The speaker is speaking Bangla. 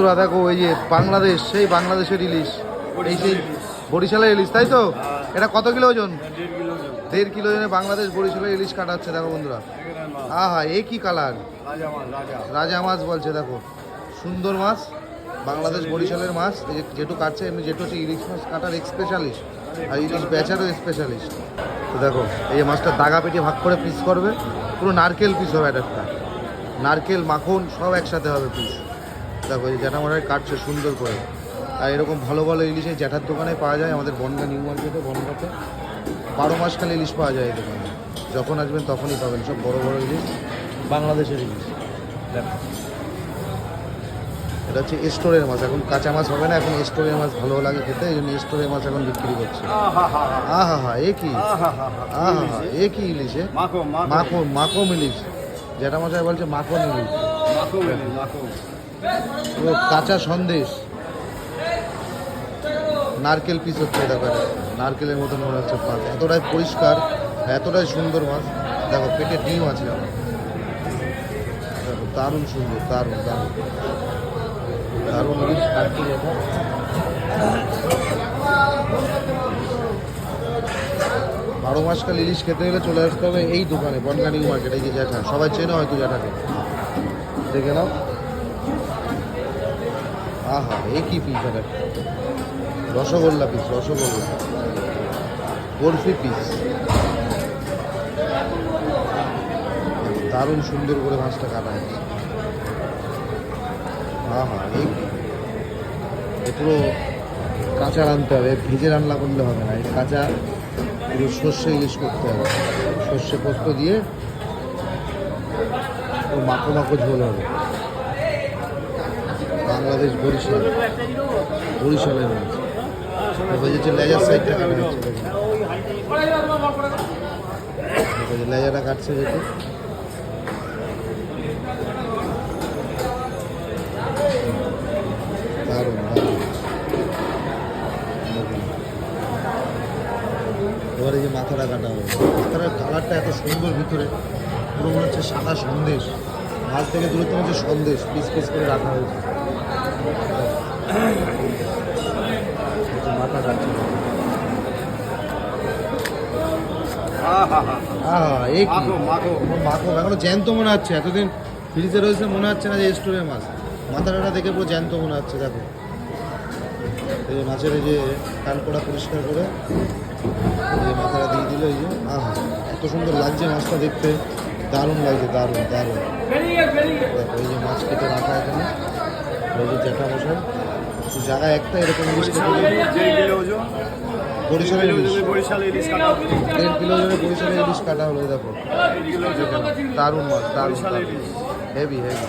বন্ধুরা, দেখো এই যে বাংলাদেশ, সেই বাংলাদেশের ইলিশ, এই সেই বরিশালের ইলিশ, তাই তো? এটা কত কিলো ওজন? দেড় কিলো ওজনে বাংলাদেশ বরিশালের ইলিশ কাটাচ্ছে, দেখো বন্ধুরা। আহা, এ কি কালার? রাজা মাছ বলছে, দেখো। সুন্দর মাছ, বাংলাদেশ বরিশালের মাছ, এই যে জেঠু কাটছে, এমনি যেটু হচ্ছে ইলিশ মাছ কাটার স্পেশালিস্ট আর ইলিশ বেচারও স্পেশালিস্ট তো দেখো, এই যে মাছটা দাগা পেটে ভাগ করে পিস করবে, পুরো নারকেল পিস হবে একটা। নারকেল, মাখন, সব একসাথে হবে পিস দেখো এই জ্যাঠামারাই কাটছে সুন্দর করে। আর এরকম ভালো ভালো ইলিশ এই জ্যাঠার দোকানে পাওয়া যায় আমাদের বনগা নিউ মার্কেটে বনগাতে। বারো মাস খালি ইলিশ পাওয়া যায় এই দোকানে। যখন আসবেন তখনই পাবেন সব বড় বড় ইলিশ বাংলাদেশের ইলিশ। দেখো। এটা হচ্ছে স্টোরের মাছ। এখন কাঁচা মাছ হবে না এখন স্টোরের মাছ ভালো লাগে খেতে এই জন্য স্টোরের মাছ এখন বিক্রি করছে। আহা হা এ কি? আহা এ কি ইলিশ মাখন মাখন। ইলিশ। যেটা মশাই বলছে মাখন ইলিশ। মাখো মাখো পুরো কাঁচা সন্দেশ। নারকেল পিস হচ্ছে দেখো। নারকেলের মতন মনে হচ্ছে মাছ এতটাই পরিষ্কার, এতটাই সুন্দর মাছ। দেখো, পেটে ডিম আছে দেখো, দারুণ সুন্দর, দারুণ দারুণ। দারুণ ইলিশ কাটতে বারো ইলিশ খেতে গেলে চলে আসতে হবে এই দোকানে, বনগা নিউ মার্কেট, এই যে জ্যাঠা। সবাই চেনে হয়তো জ্যাঠাকে। দেখে নাও। আহা, এ কি পিস এটা? রসগোল্লা পিস রসগোল্লা। বরফি পিস দারুণ সুন্দর করে মাছটা কাটা হয়েছে। আহা, এই এ পুরো কাঁচা রানতে হবে, ভেজে রান্না করলে হবে না, এই কাঁচা পুরো সর্ষে ইউজ করতে হবে। সর্ষে পোস্ত দিয়ে মাখো মাখো ঝোল হবে। বাংলাদেশ বরিশাল। বরিশালের মাছ লেজার সাইডটা লেজারটা কাটছে দেখুন। এবার যে মাথাটা কাটা হবে। মাথাটার কালারটা এত সুন্দর ভিতরে। পুরো মনে হচ্ছে সাদা সন্দেশ। মাছ থেকে দূরত্ব হচ্ছে সন্দেশ। পিস পিস করে রাখা হয়েছে। মাথা কাটছে আহা আহা এই মাখো মাখো মাখো এখনও জ্যান্ত মনে হচ্ছে। এতদিন ফ্রিজে রয়েছে মনে হচ্ছে না যে স্টোরের মাছ। মাথাটা দেখে পুরো জ্যান্ত মনে হচ্ছে দেখো। এই মাছের এই যে কানকোড়া পরিষ্কার করে এই মাথাটা দিয়ে দিল এই যে আহা এত সুন্দর লাগছে মাছটা দেখতে। দারুণ লাগছে দারুণ দারুণ। দেখো এই যে মাছ কেটে রাখা এখানে। ওই জ্যাঠামশাই জায়গা একটা এরকম ইলিশ বরিশালের ইলিশ দেড় কিলো ওজনে বরিশালের ইলিশ কাটা হলো দেখো। দারুণ মাছ, দারুণ হেভি হেভি